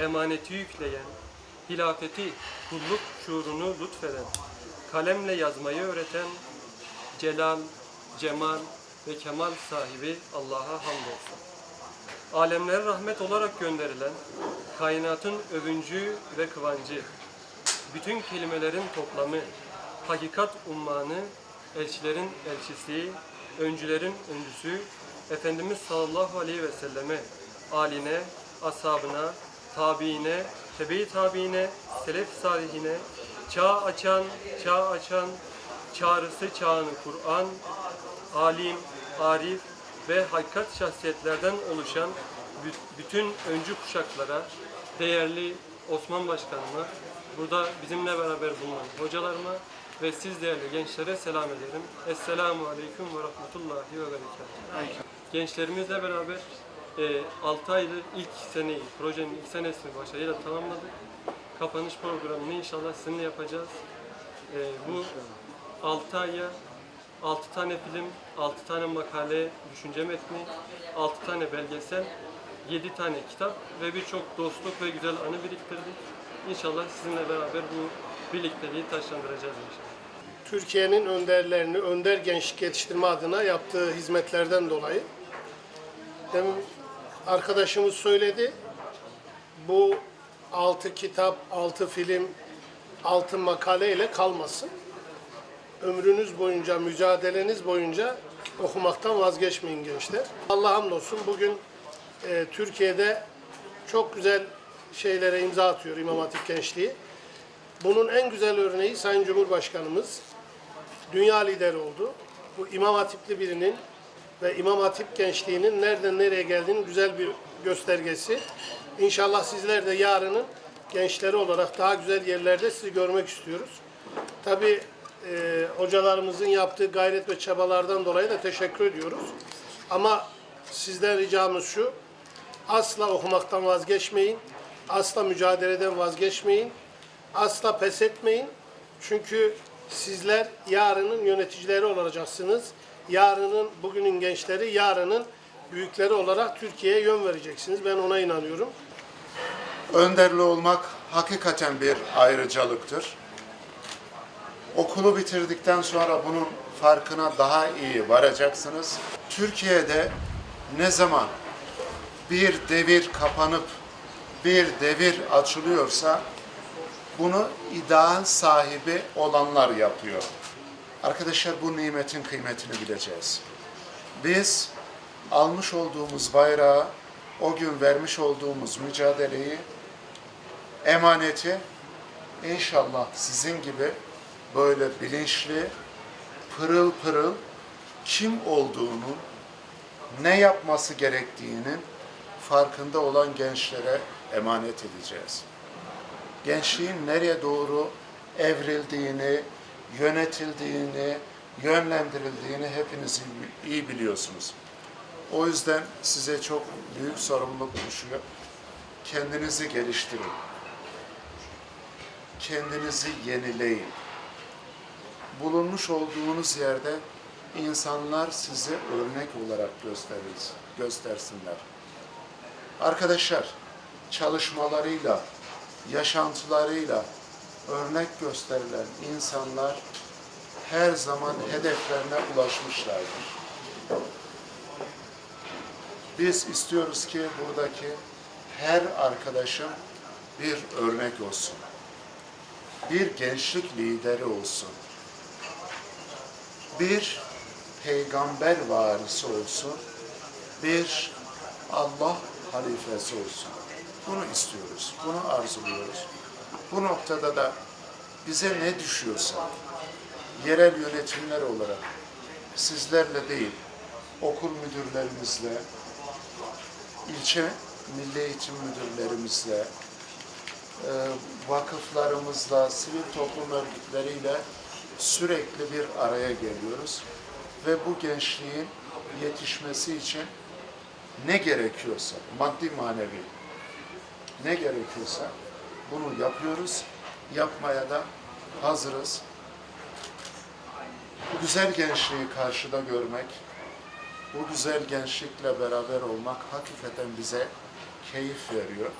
emaneti yükleyen, hilafeti, kulluk şuurunu lütfeden, kalemle yazmayı öğreten, celal, cemal ve kemal sahibi Allah'a hamdolsun. Alemlere rahmet olarak gönderilen, kainatın övüncü ve kıvancı, bütün kelimelerin toplamı, hakikat ummanı, elçilerin elçisi, öncülerin öncüsü, Efendimiz sallallahu aleyhi ve selleme, aline, ashabına, tabiine, tebe-i tabiine, selef salihine, çağ açan, çağ açan, çağrısı çağını Kur'an, alim, arif ve hakikat şahsiyetlerden oluşan bü- bütün öncü kuşaklara, değerli Osman Başkanıma, burada bizimle beraber bulunan hocalarıma ve siz değerli gençlere selam ederim. Esselamu Aleyküm ve Rahmetullahi ve Berekatuhu. Gençlerimizle beraber 6 aydır ilk seneyi, projenin ilk senesini başarıyla tamamladık. Kapanış programını inşallah sizinle yapacağız. E, bu 6 aya 6 tane film, 6 tane makale, düşünce metni, 6 tane belgesel, 7 tane kitap ve birçok dostluk ve güzel anı biriktirdik. İnşallah sizinle beraber bu birlikteliği taşlandıracağız inşallah. Türkiye'nin önderlerini, önder gençlik yetiştirme adına yaptığı hizmetlerden dolayı. Demin arkadaşımız söyledi. Bu altı kitap, altı film, altı makale ile kalmasın. Ömrünüz boyunca, mücadeleniz boyunca okumaktan vazgeçmeyin gençler. Allah hamdolsun bugün e, Türkiye'de çok güzel şeylere imza atıyor İmam Hatip Gençliği. Bunun en güzel örneği Sayın Cumhurbaşkanımız dünya lideri oldu. Bu İmam Hatipli birinin ve İmam Hatip gençliğinin nereden nereye geldiğinin güzel bir göstergesi. İnşallah sizler de yarının gençleri olarak daha güzel yerlerde sizi görmek istiyoruz. Tabii e, hocalarımızın yaptığı gayret ve çabalardan dolayı da teşekkür ediyoruz. Ama sizden ricamız şu, asla okumaktan vazgeçmeyin, asla mücadeleden vazgeçmeyin, asla pes etmeyin. Çünkü sizler yarının yöneticileri olacaksınız. Yarının, bugünün gençleri, yarının büyükleri olarak Türkiye'ye yön vereceksiniz. Ben ona inanıyorum. Önderli olmak hakikaten bir ayrıcalıktır. Okulu bitirdikten sonra bunun farkına daha iyi varacaksınız. Türkiye'de ne zaman bir devir kapanıp bir devir açılıyorsa bunu ideal sahibi olanlar yapıyor. Arkadaşlar bu nimetin kıymetini bileceğiz. Biz almış olduğumuz bayrağı, o gün vermiş olduğumuz mücadeleyi, emaneti inşallah sizin gibi böyle bilinçli, pırıl pırıl kim olduğunu, ne yapması gerektiğinin farkında olan gençlere emanet edeceğiz gençliğin nereye doğru evrildiğini, yönetildiğini, yönlendirildiğini hepiniz iyi- biliyorsunuz. O yüzden size çok büyük sorumluluk düşüyor. Kendinizi geliştirin. Kendinizi yenileyin. Bulunmuş olduğunuz yerde insanlar sizi örnek olarak gösterir, göstersinler. Arkadaşlar, çalışmalarıyla, yaşantılarıyla örnek gösterilen insanlar her zaman hedeflerine ulaşmışlardır. Biz istiyoruz ki buradaki her arkadaşım bir örnek olsun. Bir gençlik lideri olsun. Bir peygamber varisi olsun. Bir Allah halifesi olsun. Bunu istiyoruz, bunu arzuluyoruz. Bu noktada da bize ne düşüyorsa yerel yönetimler olarak sizlerle değil, okul müdürlerimizle, ilçe milli eğitim müdürlerimizle, e, vakıflarımızla, sivil toplum örgütleriyle sürekli bir araya geliyoruz. Ve bu gençliğin yetişmesi için ne gerekiyorsa, maddi manevi, ne gerekiyorsa bunu yapıyoruz. Yapmaya da hazırız. Bu güzel gençliği karşıda görmek, bu güzel gençlikle beraber olmak hakikaten bize keyif veriyor.